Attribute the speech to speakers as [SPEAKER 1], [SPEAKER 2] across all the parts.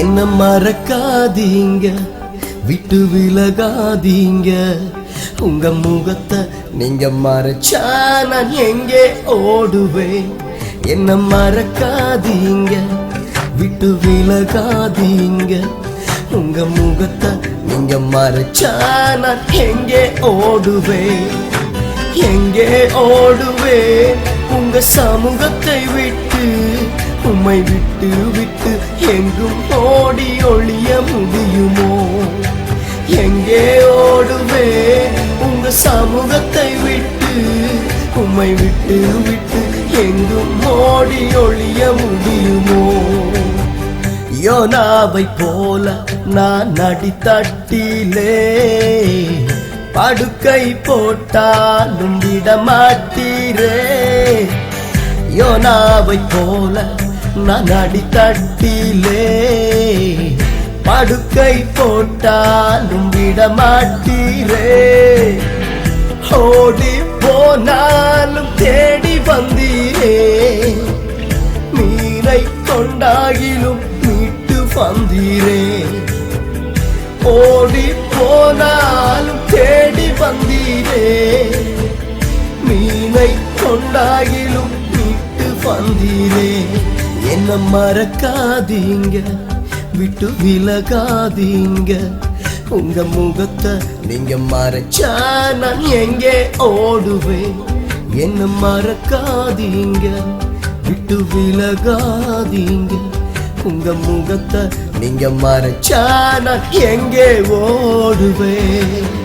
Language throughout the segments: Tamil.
[SPEAKER 1] என்ன மறக்காதீங்க விட்டு விலகாதீங்க. உங்க முகத்தை நீங்க மறைச்சா நான் எங்கே ஓடுவேன்? என்ன மறக்காதீங்க விட்டு விலகாதீங்க. உங்க முகத்தை நீங்க மறைச்சா நான் எங்கே ஓடுவேன்? எங்கே ஓடுவேன்? உங்க சமூகத்தை விட்டு உம்மை விட்டு விட்டு எங்கும் ஓடி ஒளிய முடியுமோ? எங்கே ஓடுவேன்? உங்க சமூகத்தை விட்டு உம்மை விட்டு விட்டு எங்கும் ஓடி ஒளிய முடியுமோ? யோனாவை போல நான் நடித்தட்டிலே படுக்கை போட்டாலும் விடமாட்டீரே. யோனாவை போல நான் அடித்தட்டிலே. படுக்கை போட்டாலும் விடமாட்டீரே. ஓடி போனாலும் வந்தீரே ஓடி போனாலும் தேடி வந்தீரே. மீனை கொண்டாகிலும் விட்டு வந்தீரே. என்ன மறக்காதீங்க விட்டு விலகாதீங்க. உங்க முகத்தை நீங்க மறைச்சா நான் எங்கே ஓடுவேன்? என்ன மறக்காதீங்க விட்டு விலகாதீங்க. உங்க முகத்தை நீங்க மறைச்சா நான் எங்கே ஓடுவேன்?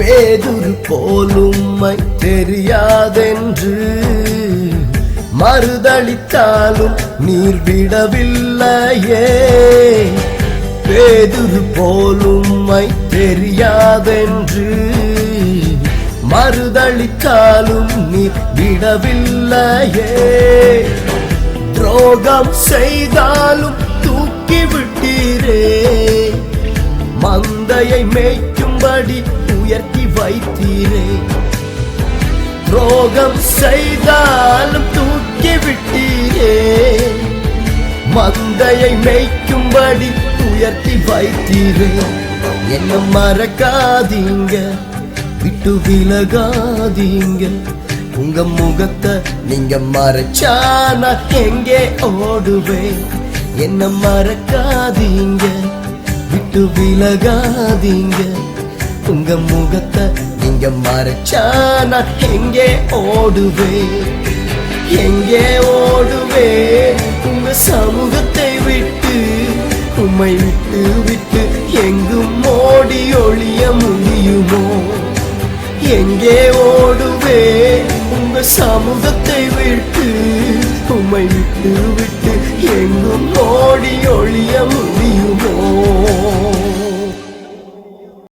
[SPEAKER 1] பேதுரு போலும்மை தெரியாதென்று மறுதளித்தாலும் நீர் விடவில்லையே பேதுரு போலும்மை தெரியாதென்று மறுதளித்தாலும் நீர் விடவில்லையே துரோகம் செய்தாலும் தூக்கி விட்டீரே மந்தையை மேய்க்கும்படி உயர்த்தி வைத்தீரே. துரோகம் செய்தாலும் தூக்கி விட்டீரே. மந்தையை மேய்க்கும்படி உயர்த்தி வைத்தீரே. என்ன மறக்காதீங்க விட்டு விலகாதீங்க. உங்க முகத்தை நீங்க மறைச்சா நான் எங்கே ஓடுவேன்? என்ன மறக்காதீங்க விட்டு விலகாதீங்க. உங்க முகத்தை நீங்க மறைச்சா நான் எங்கே ஓடுவேன்? எங்கே ஓடுவேன்? உங்க சமூகத்தை விட்டு உம்மை விட்டு விட்டு எங்கும் ஓடி ஒளிய முடியுமோ? எங்கே ஓடுவேன்? உங்க சமூகத்தை விட்டு உம்மை விட்டு விட்டு எங்கும் ஓடி ஒளிய முடியுமோ?